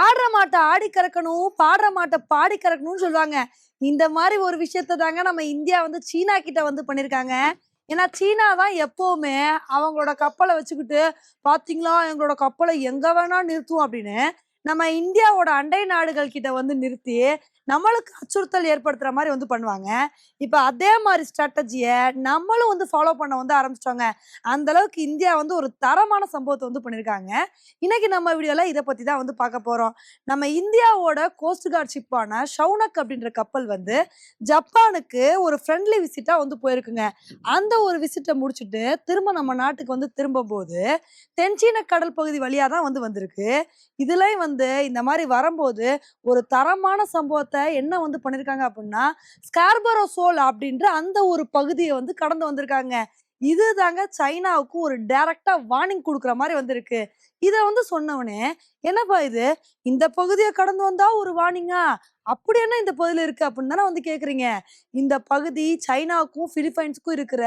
ஆடுற மாட்டை ஆடி கறக்கணும் பாடுற மாட்டை பாடி கறக்கணும்னு சொல்லுவாங்க. இந்த மாதிரி ஒரு விஷயத்த தாங்க நம்ம இந்தியா வந்து சீனா கிட்ட வந்து பண்ணிருக்காங்க. ஏன்னா சீனா தான் எப்பவுமே அவங்களோட கப்பலை வச்சுக்கிட்டு பாத்தீங்களா? எங்களோட கப்பலை எங்க வேணா நிறுத்தும் அப்படின்னு நம்ம இந்தியாவோட அண்டை நாடுகள் கிட்ட வந்து நிறுத்தி நம்மளுக்கு அச்சுறுத்தல் ஏற்படுத்துற மாதிரி வந்து பண்ணுவாங்க. இப்ப அதே மாதிரி ஸ்ட்ராட்டஜியை நம்மளும் வந்து ஃபாலோ பண்ண வந்து ஆரம்பிச்சிட்டோங்க. அந்த அளவுக்கு இந்தியா வந்து ஒரு தரமான சம்பவத்தை வந்து பண்ணிருக்காங்க. இன்னைக்கு நம்ம வீடியோல இதை பத்தி தான் வந்து பார்க்க போறோம். நம்ம இந்தியாவோட கோஸ்ட் கார்ட் ஷிப்பான ஷவுனக் அப்படின்ற கப்பல் வந்து ஜப்பானுக்கு ஒரு ஃப்ரெண்ட்லி விசிட்டா வந்து போயிருக்குங்க. அந்த ஒரு விசிட்டை முடிச்சுட்டு திரும்ப நம்ம நாட்டுக்கு வந்து திரும்பும் போது தென்சீன கடல் பகுதி வழியா தான் வந்து வந்திருக்கு. இதுலயும் வந்து வந்து இந்த மாதிரி வரும்போது ஒரு தரமான சம்பவத்தை என்ன வந்து பண்ணியிருக்காங்க அப்படின்னா ஸ்கார்பரோ சோல் அப்படின்ற அந்த ஒரு பகுதியை வந்து கடந்து வந்திருக்காங்க. இது தாங்க சைனாவுக்கு ஒரு டைரக்டா வார்னிங் கொடுக்குற மாதிரி வந்திருக்கு. இதை வந்து சொன்னவனே என்னப்பா இது? இந்த பகுதியை கடந்து வந்தா ஒரு வார்னிங்கா அப்படி என்ன இந்த பகுதியில் இருக்கு அப்படின்னு தானே வந்து கேட்குறீங்க இந்த பகுதி சைனாவுக்கும் பிலிப்பைன்ஸுக்கும் இருக்கிற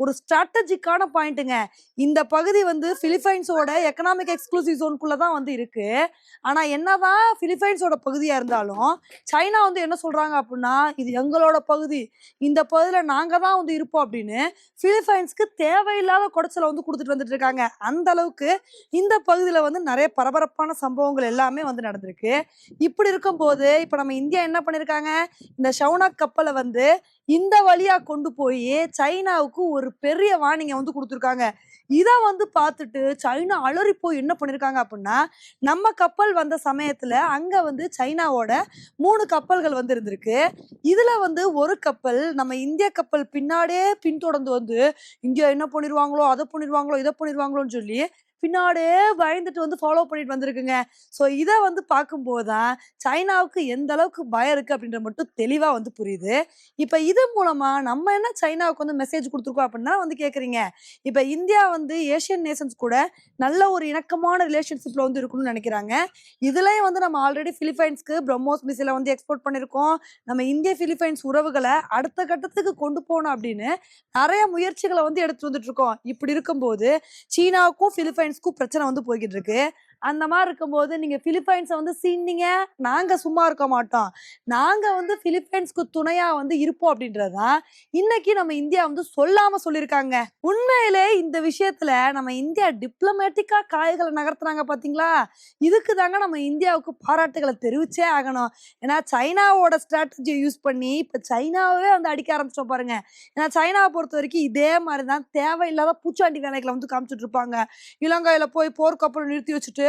ஒரு ஸ்ட்ராட்டஜிக்கான பாயிண்ட்டுங்க. இந்த பகுதி வந்து பிலிப்பைன்ஸோட எக்கனாமிக் எக்ஸ்க்ளூசிவ் ஜோனுக்குள்ளே தான் வந்து இருக்கு. ஆனால் என்னதான் பிலிப்பைன்ஸோட பகுதியாக இருந்தாலும் சைனா வந்து என்ன சொல்கிறாங்க அப்படின்னா இது எங்களோட பகுதி. இந்த பகுதியில் நாங்கள் தான் வந்து இருப்போம் அப்படின்னு பிலிப்பைன்ஸ்க்கு தேவையில்லாத குடைச்சலை வந்து கொடுத்துட்டு வந்துட்டு இருக்காங்க. அந்த அளவுக்கு இந்த பகுதியில் வந்து நிறைய பரபரப்பான சம்பவங்கள் எல்லாமே வந்து நடந்திருக்கு. இப்படி இருக்கும்போது இப்போ நம்ம இந்தியா என்ன பண்ணிருக்காங்க? இந்த ஷவுனாக் கப்பலை வந்து இந்த வழியா கொண்டு போய் சைனாவுக்கு ஒரு பெரிய வார்னிங்கை வந்து கொடுத்துருக்காங்க. இதை வந்து பார்த்துட்டு சைனா அலறி போய் என்ன பண்ணிருக்காங்க அப்படின்னா நம்ம கப்பல் வந்த சமயத்துல அங்க வந்து சைனாவோட மூணு கப்பல்கள் வந்து இருந்திருக்கு. இதுல வந்து ஒரு கப்பல் நம்ம இந்திய கப்பல் பின்னாடியே பின்தொடர்ந்து வந்து இந்தியா என்ன பண்ணிருவாங்களோ அதை பண்ணிருவாங்களோ இதை பண்ணிருவாங்களோன்னு சொல்லி பின்னாடியே பயந்துட்டு வந்து ஃபாலோ பண்ணிட்டு வந்திருக்குங்க. ஸோ இதை வந்து பார்க்கும்போது தான் சைனாவுக்கு எந்த அளவுக்கு பயம் இருக்குது அப்படின்ற மட்டும் தெளிவாக வந்து புரியுது. இப்போ இது மூலமாக நம்ம என்ன சைனாவுக்கு வந்து மெசேஜ் கொடுத்துருக்கோம் அப்படின்னா வந்து கேட்குறீங்க இப்போ இந்தியா வந்து ஏஷியன் நேஷன்ஸ் கூட நல்ல ஒரு இணக்கமான ரிலேஷன்ஷிப்பில் வந்து இருக்கணும்னு நினைக்கிறாங்க. இதுலேயும் வந்து நம்ம ஆல்ரெடி ஃபிலிப்பைன்ஸ்க்கு பிரம்மோஸ் மிசிலை வந்து எக்ஸ்போர்ட் பண்ணியிருக்கோம் நம்ம இந்திய ஃபிலிப்பைன்ஸ் உறவுகளை அடுத்த கட்டத்துக்கு கொண்டு போகணும் அப்படின்னு நிறைய முயற்சிகளை வந்து எடுத்து வந்துட்டு இருக்கோம். இப்படி இருக்கும்போது சீனாவுக்கும் பிலிப்பைன்ஸ்க்கும் பிரச்சனை வந்து போய்கிட்டு இருக்கு. அந்த மாதிரி இருக்கும்போது நீங்க பிலிப்பைன்ஸை வந்து சீண்டிங்க நாங்க சும்மா இருக்க மாட்டோம். நாங்க வந்து பிலிப்பைன்ஸ்க்கு துணையா வந்து இருப்போம் அப்படின்றதுதான் இன்னைக்கு நம்ம இந்தியா வந்து சொல்லாம சொல்லியிருக்காங்க. உண்மையிலே இந்த விஷயத்துல நம்ம இந்தியா டிப்ளமேட்டிக்கா காய்களை நகர்த்துறாங்க பாத்தீங்களா? இதுக்கு தாங்க நம்ம இந்தியாவுக்கு பாராட்டுகளை தெரிவிச்சே ஆகணும். ஏன்னா சைனாவோட ஸ்ட்ராட்டஜியை யூஸ் பண்ணி இப்ப சைனாவே வந்து அடிக்க ஆரம்பிச்சோம் பாருங்க. ஏன்னா சைனாவை பொறுத்த வரைக்கும் இதே மாதிரி தான் தேவையில்லாத பூச்சாண்டி வேலைகளை வந்து காமிச்சிட்டு இருப்பாங்க. இலங்கையில போய் போர்க்கப்பல் நிறுத்தி வச்சுட்டு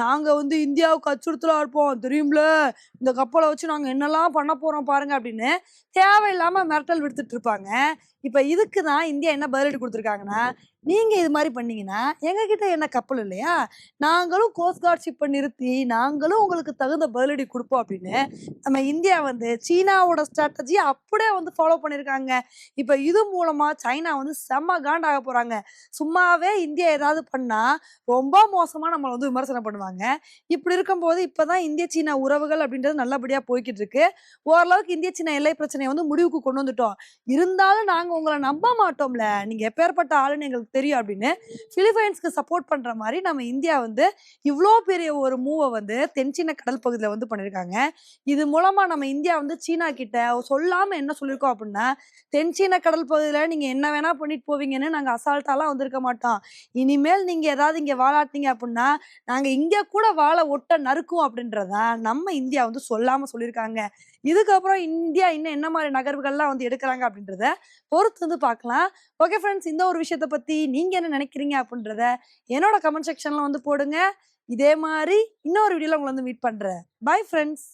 நாங்கள் வந்து இந்தியாவுக்கு அச்சுறுத்தலாக இருப்போம். தெரியும்ல? இந்த கப்பலை வச்சு நாங்கள் என்னெல்லாம் பண்ண போகிறோம் பாருங்கள் அப்படின்னு தேவையில்லாமல் மிரட்டல் விடுத்துட்டு இருப்பாங்க. இப்போ இதுக்கு தான் இந்தியா என்ன பதிலடி கொடுத்துருக்காங்கன்னா நீங்கள் இது மாதிரி பண்ணீங்கன்னா எங்ககிட்ட என்ன கப்பல் இல்லையா? நாங்களும் கோஸ்ட் கார்ட் ஷிப்பை நிறுத்தி நாங்களும் உங்களுக்கு தகுந்த பதிலடி கொடுப்போம் அப்படின்னு நம்ம இந்தியா வந்து சீனாவோட ஸ்ட்ராட்டஜி அப்படியே வந்து ஃபாலோ பண்ணியிருக்காங்க. இப்போ இது மூலமாக சைனா வந்து செம்ம காண்டாக போகிறாங்க சும்மாவே இந்தியா ஏதாவது பண்ணால் ரொம்ப மோசமாக நம்மளை வந்து விமர்சனம் பண்ணுவாங்க. இப்படி இருக்கும்போது இப்பதான் இந்திய சீனா உறவுகள் அப்படின்றது நல்லபடியா போய்கிட்டு இருக்கு ஓரளவுக்கு இந்திய சீனா எல்லை பிரச்சனையை வந்து முடிவுக்கு கொண்டு வந்துட்டோம். இருந்தாலும் நாங்க உங்களை நம்ப மாட்டோம்ல. நீங்க எப்பேற்பட்ட ஆளுன்னு எங்களுக்கு தெரியும் அப்படின்னு பிலிப்பைன்ஸ்க்கு சப்போர்ட் பண்ற மாதிரி நம்ம இந்தியா வந்து இவ்வளோ பெரிய ஒரு மூவை வந்து தென்சீன கடல் பகுதியில் வந்து பண்ணியிருக்காங்க. இது மூலமா நம்ம இந்தியா வந்து சீனா கிட்ட சொல்லாம என்ன சொல்லியிருக்கோம் அப்படின்னா தென்சீன கடல் பகுதியில் நீங்க என்ன வேணா பண்ணிட்டு போவீங்கன்னு நாங்க அசால்ட்டாலாம் வந்திருக்க மாட்டோம். இனிமேல் நீங்க ஏதாவது இங்க வாழாட்டிங்க அப்படின்னா நாங்க இங்க கூட வாழ ஒட்ட நறுக்கும் அப்படின்றத நம்ம இந்தியா வந்து சொல்லாம சொல்லியிருக்காங்க. இதுக்கப்புறம் இந்தியா இன்னும் என்ன மாதிரி நகர்வுகள்லாம் வந்து எடுக்கிறாங்க அப்படின்றத பொறுத்து வந்து பார்க்கலாம். ஓகே ஃப்ரெண்ட்ஸ் இந்த ஒரு விஷயத்தை பத்தி நீங்க என்ன நினைக்கிறீங்க அப்படின்றத என்னோட கமெண்ட் செக்ஷன்ல வந்து போடுங்க. இதே மாதிரி இன்னொரு வீடியோல உங்களை வந்து மீட் பண்றேன். Bye friends